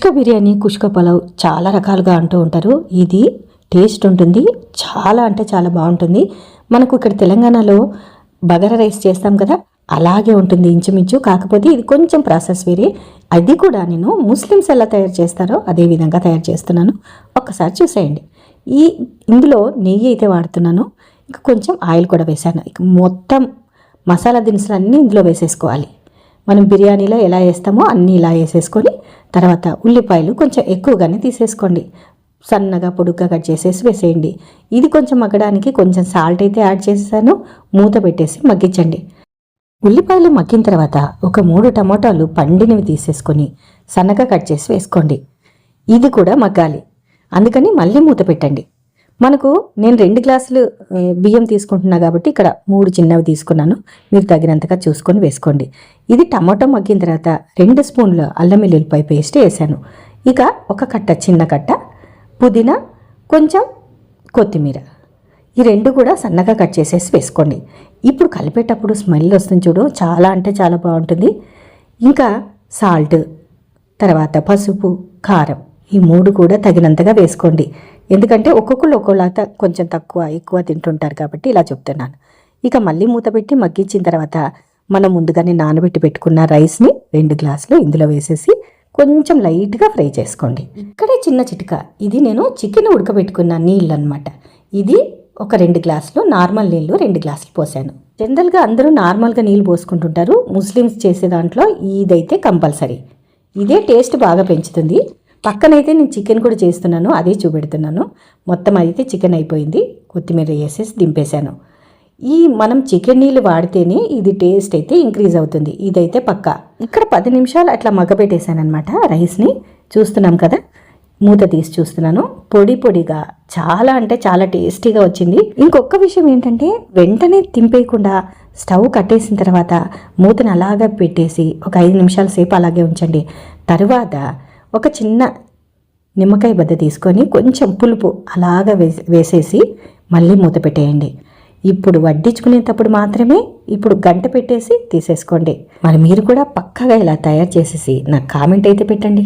కుష్క బిర్యానీ కుష్క పలావ్ చాలా రకాలుగా అంటూ ఉంటారు. ఇది టేస్ట్ ఉంటుంది. చాలా అంటే చాలా బాగుంటుంది. మనకు ఇక్కడ తెలంగాణలో బగారా రైస్ చేస్తాం కదా అలాగే ఉంటుంది ఇంచుమించు. కాకపోతే ఇది కొంచెం ప్రాసెస్ వేరే. అది కూడా నేను ముస్లిమ్స్ ఎలా తయారు చేస్తారో అదే విధంగా తయారు చేస్తున్నాను. ఒక్కసారి చూసేయండి. ఈ ఇందులో నెయ్యి అయితే వాడుతున్నాను. ఇంకా కొంచెం ఆయిల్ కూడా వేశాను. ఇక మొత్తం మసాలా దినుసులు అన్నీ ఇందులో వేసేసుకోవాలి. మనం బిర్యానీలో ఎలా వేస్తామో అన్నీ ఇలా వేసేసుకొని తర్వాత ఉల్లిపాయలు కొంచెం ఎక్కువగానే తీసేసుకోండి. సన్నగా పొడుగ్గా కట్ చేసేసి వేసేయండి. ఇది కొంచెం మగ్గడానికి కొంచెం సాల్ట్ అయితే యాడ్ చేసేసాను. మూత పెట్టేసి మగ్గించండి. ఉల్లిపాయలు మగ్గిన తర్వాత ఒక మూడు టమాటాలు పండినవి తీసేసుకొని సన్నగా కట్ చేసి వేసుకోండి. ఇది కూడా మగ్గాలి. అందుకని మళ్ళీ మూత పెట్టండి. మనకు నేను రెండు గ్లాసులు బియ్యం తీసుకుంటున్నా కాబట్టి ఇక్కడ మూడు చిన్నవి తీసుకున్నాను. మీరు తగినంతగా చూసుకొని వేసుకోండి. ఇది టమాటో మగ్గిన తర్వాత రెండు స్పూన్ల అల్లం వెల్లుల్లిపాయ పేస్ట్ వేసాను. ఇక ఒక కట్ట చిన్న కట్ట పుదీనా కొంచెం కొత్తిమీర. ఈ రెండు కూడా సన్నగా కట్ చేసేసి వేసుకోండి. ఇప్పుడు కలిపేటప్పుడు స్మెల్ వస్తుంది చూడు చాలా అంటే చాలా బాగుంటుంది. ఇంకా సాల్ట్ తర్వాత పసుపు కారం. ఈ మూడు కూడా తగినంతగా వేసుకోండి. ఎందుకంటే ఒక్కొక్కరు ఒక్కొక్కలా కొంచెం తక్కువ ఎక్కువ తింటుంటారు కాబట్టి ఇలా చెప్తున్నాను. ఇక మళ్ళీ మూత పెట్టి మగ్గించిన తర్వాత మనం ముందుగానే నానబెట్టి పెట్టుకున్న రైస్ని రెండు గ్లాసులు ఇందులో వేసేసి కొంచెం లైట్గా ఫ్రై చేసుకోండి. ఇక్కడే చిన్న చిటిక. ఇది నేను చికెన్ ఉడకబెట్టుకున్న నీళ్ళు అనమాట ఇది ఒక రెండు గ్లాసులు నార్మల్ నీళ్ళు రెండు గ్లాసులు పోసాను. జనరల్గా అందరూ నార్మల్గా నీళ్ళు పోసుకుంటుంటారు. ముస్లిమ్స్ చేసే దాంట్లో ఇదైతే కంపల్సరీ. ఇదే టేస్ట్ బాగా పెంచుతుంది. పక్కనైతే నేను చికెన్ కూడా చేస్తున్నాను అదే చూపెడుతున్నాను. మొత్తం అయితే చికెన్ అయిపోయింది కొత్తిమీర వేసేసి దింపేశాను. ఈ మనం చికెన్ నీళ్ళు వాడితేనే ఇది టేస్ట్ అయితే ఇంక్రీజ్ అవుతుంది. ఇదైతే పక్కా. ఇక్కడ పది నిమిషాలు అట్లా మగ్గబెట్టేశాను అనమాట రైస్ని. చూస్తున్నాం కదా మూత తీసి చూస్తున్నాను. పొడి పొడిగా చాలా అంటే చాలా టేస్టీగా వచ్చింది. ఇంకొక విషయం ఏంటంటే వెంటనే తింపేయకుండా స్టవ్ కట్టేసిన తర్వాత మూతను అలాగా పెట్టేసి ఒక ఐదు నిమిషాల సేపు అలాగే ఉంచండి. తర్వాత ఒక చిన్న నిమ్మకాయ బద్ద తీసుకొని కొంచెం పులుపు అలాగా వేసేసి మళ్ళీ మూత పెట్టేయండి. ఇప్పుడు వడ్డించుకునేటప్పుడు మాత్రమే ఇప్పుడు గంట పెట్టేసి తీసేసుకోండి. మరి మీరు కూడా పక్కగా ఇలా తయారు చేసేసి నాకు కామెంట్ అయితే పెట్టండి.